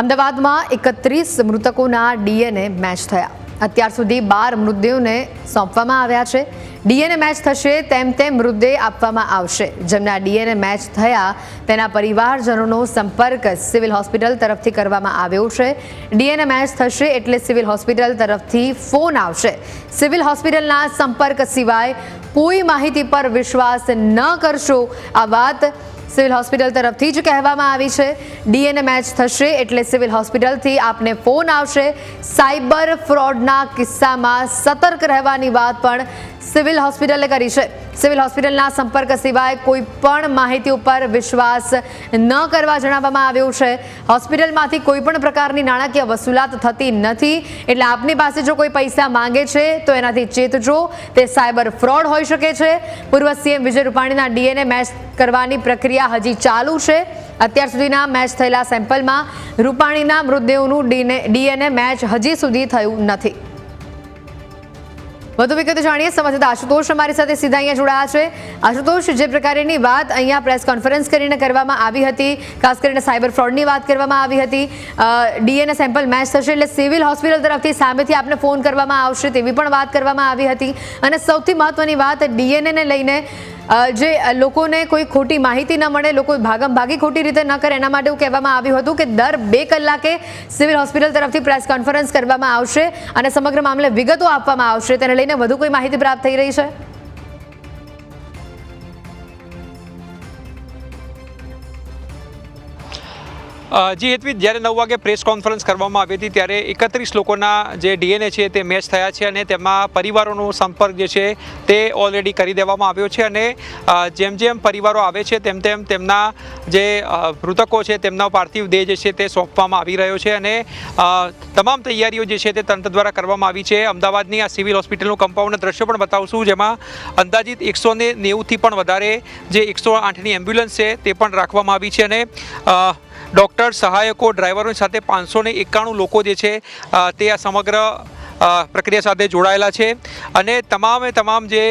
અમદાવાદમાં એકત્રીસ મૃતકોના ડીએનએ મેચ થયા. અત્યાર સુધી બાર મૃતદેહોને સોંપવામાં આવ્યા છે. ડીએનએ મેચ થશે તેમ તેમ મૃતદેહ આપવામાં આવશે. જેમના ડીએનએ મેચ થયા તેના પરિવારજનોનો સંપર્ક સિવિલ હોસ્પિટલ તરફથી કરવામાં આવ્યો છે. ડીએનએ મેચ થશે એટલે સિવિલ હોસ્પિટલ તરફથી ફોન આવશે. સિવિલ હોસ્પિટલના સંપર્ક સિવાય કોઈ માહિતી પર વિશ્વાસ ન કરશો આ વાત સિવિલ હોસ્પિટલ તરફથી જ કહેવામાં આવી છે. ડીએનએ મેચ થશે એટલે સિવિલ હોસ્પિટલથી આપને ફોન આવશે. સાયબર ફ્રોડના કિસ્સામાં સતર્ક રહેવાની વાત પણ સિવિલ હોસ્પિટલે કરી છે. સિવિલ હોસ્પિટલના સંપર્ક સિવાય કોઈ પણ માહિતી ઉપર વિશ્વાસ ન કરવા જણાવવામાં આવ્યું છે. હોસ્પિટલમાંથી કોઈ પણ પ્રકારની નાણાકીય વસૂલાત થતી નથી. એટલે આપની પાસે જો કોઈ પૈસા માંગે છે, તો એનાથી ચેતજો તે સાયબર ફ્રોડ હોઈ શકે છે. પૂર્વ સીએમ વિજય રૂપાણીના ડીએનએ મેચ કરવાની પ્રક્રિયા હજી ચાલુ છે. અત્યાર સુધીના મેચ થયેલા સેમ્પલમાં રૂપાણીના મૃતદેહોનું ડીએનએ મેચ હજી સુધી થયું નથી. વધુ વિગતો જાણીએ સંવાદદાતા આશુતોષ અમારી સાથે સીધા અહીંયા જોડાયા છે. આશુતોષ, જે પ્રકારની વાત અહીંયા પ્રેસ કોન્ફરન્સ કરીને કરવામાં આવી હતી, ખાસ કરીને સાયબર ફ્રોડની વાત કરવામાં આવી હતી. ડીએનએ સેમ્પલ મેચ થશે એટલે સિવિલ હોસ્પિટલ તરફથી સામેથી આપને ફોન કરવામાં આવશે તેવી પણ વાત કરવામાં આવી હતી. અને સૌથી મહત્વની વાત ડીએનએને લઈને જે લોકોને કોઈ ખોટી માહિતી ન મળે, લોકો ભાગમ ભાગી ખોટી રીતે ન કરે, એના માટે એવું કહેવામાં આવ્યું હતું કે દર બે કલાકે સિવિલ હોસ્પિટલ તરફથી પ્રેસ કોન્ફરન્સ કરવામાં આવશે અને સમગ્ર મામલે વિગતો આપવામાં આવશે. તેને લઈને વધુ કોઈ માહિતી પ્રાપ્ત થઈ રહી છે? જી હેતવી જ્યારે નવ વાગે પ્રેસ કોન્ફરન્સ કરવામાં આવી હતી, ત્યારે એકત્રીસ લોકોના જે ડીએનએ છે તે મેચ થયા છે અને તેમાં પરિવારોનો સંપર્ક જે છે તે ઓલરેડી કરી દેવામાં આવ્યો છે અને જેમ જેમ પરિવારો આવે છે, તેમ તેમ તેમના જે મૃતકો છે, તેમના પાર્થિવ દેહ જે છે તે સોંપવામાં આવી રહ્યો છે અને તમામ તૈયારીઓ જે છે તે તંત્ર દ્વારા કરવામાં આવી છે. અમદાવાદની આ સિવિલ હોસ્પિટલનું કમ્પાઉન્ડના દ્રશ્યો પણ બતાવશું, જેમાં અંદાજિત એકસો ને નેવુંથી પણ વધારે જે એકસો આઠની એમ્બ્યુલન્સ છે તે પણ રાખવામાં આવી છે અને ડૉક્ટર સહાયકો ડ્રાઈવરોની સાથે પાંચસો ને એકાણું લોકો જે છે તે આ સમગ્ર પ્રક્રિયા સાથે જોડાયેલા છે. અને તમામે તમામ જે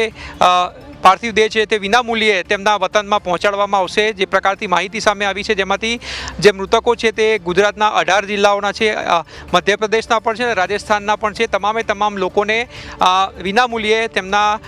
પાર્થિવ દેહ છે તે વિનામૂલ્યે તેમના વતનમાં પહોંચાડવામાં આવશે. જે પ્રકારથી માહિતી સામે આવી છે, જેમાંથી જે મૃતકો છે તે ગુજરાતના અઢાર જિલ્લાઓના છે મધ્યપ્રદેશના પણ છે રાજસ્થાનના પણ છે. તમામે તમામ લોકોને વિનામૂલ્યે તેમના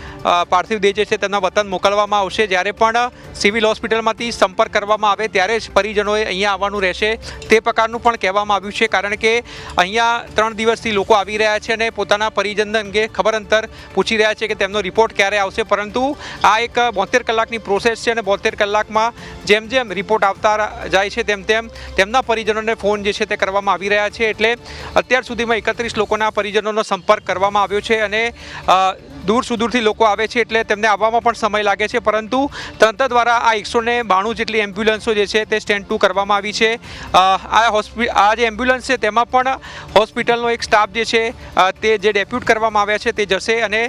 પાર્થિવ દેહ જે છે તેમના વતન મોકલવામાં આવશે. જ્યારે પણ સિવિલ હોસ્પિટલમાંથી સંપર્ક કરવામાં આવે, ત્યારે જ પરિજનોએ અહીંયા આવવાનું રહેશે. તે પ્રકારનું પણ કહેવામાં આવ્યું છે, કારણ કે અહીંયા ત્રણ દિવસથી લોકો આવી રહ્યા છે અને પોતાના પરિજન અંગે ખબર અંતર પૂછી રહ્યા છે કે તેમનો રિપોર્ટ ક્યારે આવશે. પરંતુ આ એક બોતેર કલાકની પ્રોસેસ છે અને બોતેર કલાકમાં જેમ જેમ રિપોર્ટ આવતા જાય છે તેમ તેમ તેમના પરિજનોને ફોન જે છે તે કરવામાં આવી રહ્યા છે. એટલે અત્યાર સુધીમાં એકત્રીસ લોકોના પરિજનોનો સંપર્ક કરવામાં આવ્યો છે અને દૂર સુદૂરથી લોકો આવે છે એટલે તેમને આવવામાં પણ સમય લાગે છે. પરંતુ તંત્ર દ્વારા આ એકસો ને બાણું જેટલી એમ્બ્યુલન્સો જે છે તે સ્ટેન્ડ ટુ કરવામાં આવી છે. આ હોસ્પિ, આ જે એમ્બ્યુલન્સ છે તેમાં પણ હોસ્પિટલનો એક સ્ટાફ જે છે તે જે ડેપ્યુટ કરવામાં આવ્યા છે તે જશે અને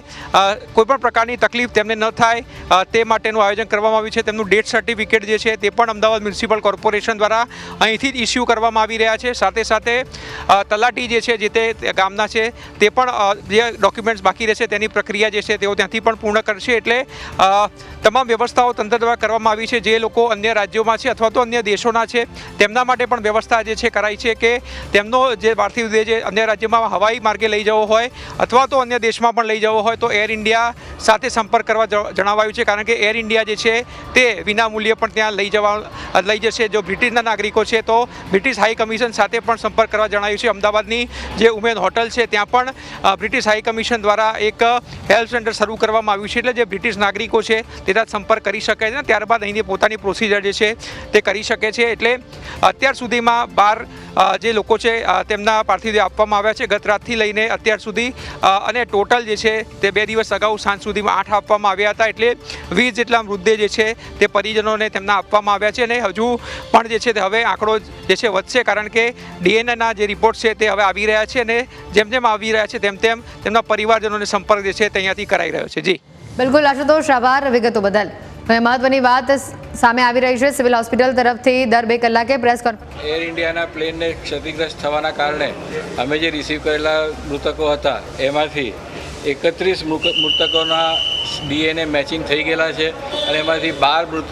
કોઈપણ પ્રકારની તકલીફ તેમને ન થાય તે માટેનું આયોજન કરવામાં આવ્યું છે. તેમનું ડેથ સર્ટિફિકેટ જે છે તે પણ અમદાવાદ મ્યુનિસિપલ કોર્પોરેશન દ્વારા અહીંથી જ ઇસ્યુ કરવામાં આવી રહ્યા છે. સાથે સાથે તલાટી જે છે જે તે ગામના છે તે પણ જે ડોક્યુમેન્ટ્સ બાકી રહેશે તેની પ્રક્રિયા જે છે તેઓ ત્યાંથી પણ પૂર્ણ કરશે એટલે તમામ વ્યવસ્થાઓ તંત્ર દ્વારા કરવામાં આવી છે. જે લોકો અન્ય રાજ્યોમાં છે અથવા તો અન્ય દેશોના છે, તેમના માટે પણ વ્યવસ્થા જે છે કરાઈ છે કે તેમનો જે પાર્થિવ દેહ જે અન્ય રાજ્યમાં હવાઈ માર્ગે લઈ જવો હોય અથવા તો અન્ય દેશમાં પણ લઈ જવો હોય તો એર ઇન્ડિયા સાથે સંપર્ક કરવા જણાવાયું છે. કારણ કે એર ઇન્ડિયા જે છે તે વિના મૂલ્યે પણ ત્યાં લઈ જવા, લઈ જશે. જો બ્રિટિશના નાગરિકો છે તો બ્રિટિશ હાઈ કમિશન સાથે પણ સંપર્ક કરવા જણાવ્યું છે. અમદાવાદની જે ઉમેદ હોટલ છે ત્યાં પણ બ્રિટિશ હાઈ કમિશન દ્વારા એક હેલ્પ સેન્ટર શરૂ કરવામાં આવ્યું છે એટલે જે બ્રિટિશ નાગરિકો છે તેના સંપર્ક કરી શકે છે ત્યારબાદ અહીંની પોતાની પ્રોસિજર જે છે તે કરી શકે છે. એટલે અત્યાર સુધીમાં બાર જે લોકો છે તેમના પાર્થિવ આપવામાં આવ્યા છે ગત રાતથી લઈને અત્યાર સુધી. અને ટોટલ જે છે, તે બે દિવસ અગાઉ સાંજ સુધીમાં આઠ આપવામાં આવ્યા હતા એટલે વીસ જેટલા મૃતદેહ જે છે, તે પરિજનોને તેમના આપવામાં આવ્યા છે અને હજુ પણ જે છે, તે હવે આંકડો જે છે, વધશે કારણ કે ડીએનએના જે રિપોર્ટ છે, તે હવે આવી રહ્યા છે અને જેમ જેમ આવી રહ્યા છે, તેમ તેમ તેમના પરિવારજનોને સંપર્ક જે છે, તે અહીંયાથી કરાઈ રહ્યો છે. જી. બિલકુલ, આશુતોષ, આભાર, વિગતો બદલ. મહત્વની વાત સામે આવી રહી છે. સિવિલ હોસ્પિટલ તરફથી દર બે કલાકે પ્રેસ કોન્ફરન્સ એર ઇન્ડિયાના પ્લેનને ક્ષતિગ્રસ્ત થવાના કારણે અમે જે રિસીવ કરેલા મૃતકો હતા, એમાંથી એકત્રીસ મૃતકોના ડીએનએ મેચિંગ થઈ ગયેલા છે અને એમાંથી બાર મૃત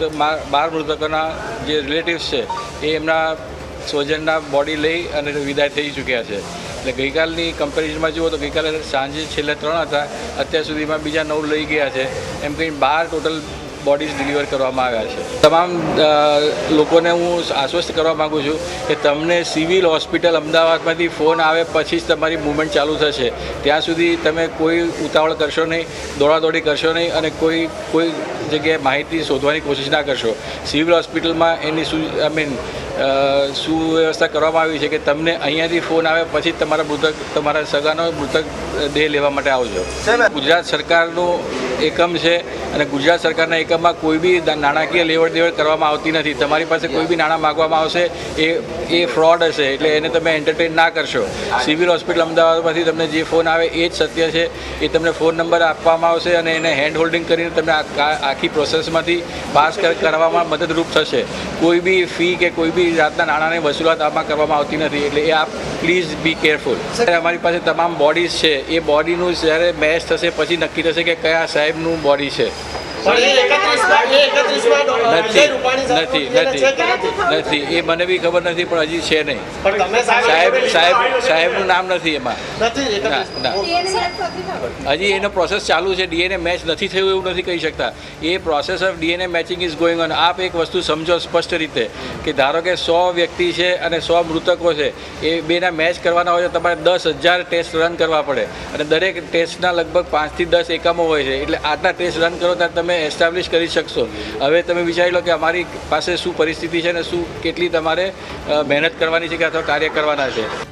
બાર મૃતકોના જે રિલેટિવ્સ છે, એ એમના સ્વજનના બોડી લઈ અને વિદાય થઈ ચૂક્યા છે. એટલે ગઈકાલની કમ્પેરિઝનમાં જુઓ તો ગઈકાલે સાંજે છેલ્લે ત્રણ હતા, અત્યાર સુધીમાં બીજા નવ લઈ ગયા છે. એમ કંઈ બાર ટોટલ બોડીઝ ડિલિવર કરવામાં આવ્યા છે. તમામ લોકોને હું આશ્વસ્ત કરવા માગું છું કે તમને સિવિલ હોસ્પિટલ અમદાવાદમાંથી ફોન આવે પછી જ તમારી મુવમેન્ટ ચાલુ થશે. ત્યાં સુધી તમે કોઈ ઉતાવળ કરશો નહીં દોડાદોડી કરશો નહીં અને કોઈ કોઈ જગ્યાએ માહિતી શોધવાની કોશિશ ના કરશો. સિવિલ હોસ્પિટલમાં એની શું આઈ મીન સુવ્યવસ્થા કરવામાં આવી છે કે તમને અહીંયાથી ફોન આવે પછી જ તમારા મૃતક તમારા સગાનો મૃતક દેહ લેવા માટે આવજો. ગુજરાત સરકારનું એકમ છે અને ગુજરાત સરકારના એકમમાં કોઈ બી નાણાકીય લેવડ દેવડ કરવામાં આવતી નથી. તમારી પાસે કોઈ બી નાણાં માગવામાં આવશે એ એ ફ્રોડ હશે એટલે એને તમે એન્ટરટેન ના કરશો. સિવિલ હોસ્પિટલ અમદાવાદમાંથી તમને જે ફોન આવે એ જ સત્ય છે. એ તમને ફોન નંબર આપવામાં આવશે અને એને હેન્ડ હોલ્ડિંગ કરીને તમને આખી પ્રોસેસમાંથી પાસ કર- કરવામાં મદદરૂપ થશે. કોઈ બી ફી કે કોઈ બી જાતના નાણાંની વસૂલાત આમાં કરવામાં આવતી નથી એટલે એ આપ પ્લીઝ બી કેરફુલ અમારી પાસે તમામ બોડીઝ છે. એ બોડીનું જ્યારે મેચ થશે પછી નક્કી થશે કે કયા સાહેબનું બોડી છે. પણ એ 31 એ 31 માં નથી નથી નથી એ મને બી ખબર નથી પણ હજી છે નહીં. પણ સાહેબ સાહેબ સાહેબનું નામ નથી એમાં. નથી ના 31 ના. હજી એનો પ્રોસેસ ચાલુ છે ડીએનએ મેચ નથી થયું એવું નથી કહી શકતા. એ process of DNA matching is going on આપ એક વસ્તુ સમજો સ્પષ્ટ રીતે કે ધારો કે સો વ્યક્તિ છે અને સો મૃતકો છે એ બેના મેચ કરવાના હોય તો તમારે દસ હજાર ટેસ્ટ રન કરવા પડે. અને દરેક ટેસ્ટના લગભગ પાંચથી દસ એકમો હોય છે. એટલે આટલા ટેસ્ટ રન કરો ત્યારે તમે એસ્ટાબ્લિશ કરી શકશો. હવે તમે વિચારી લો કે અમારી પાસે શું પરિસ્થિતિ છે અને શું કેટલી તમારે મહેનત કરવાની છે કે અથવા કાર્ય કરવાના છે.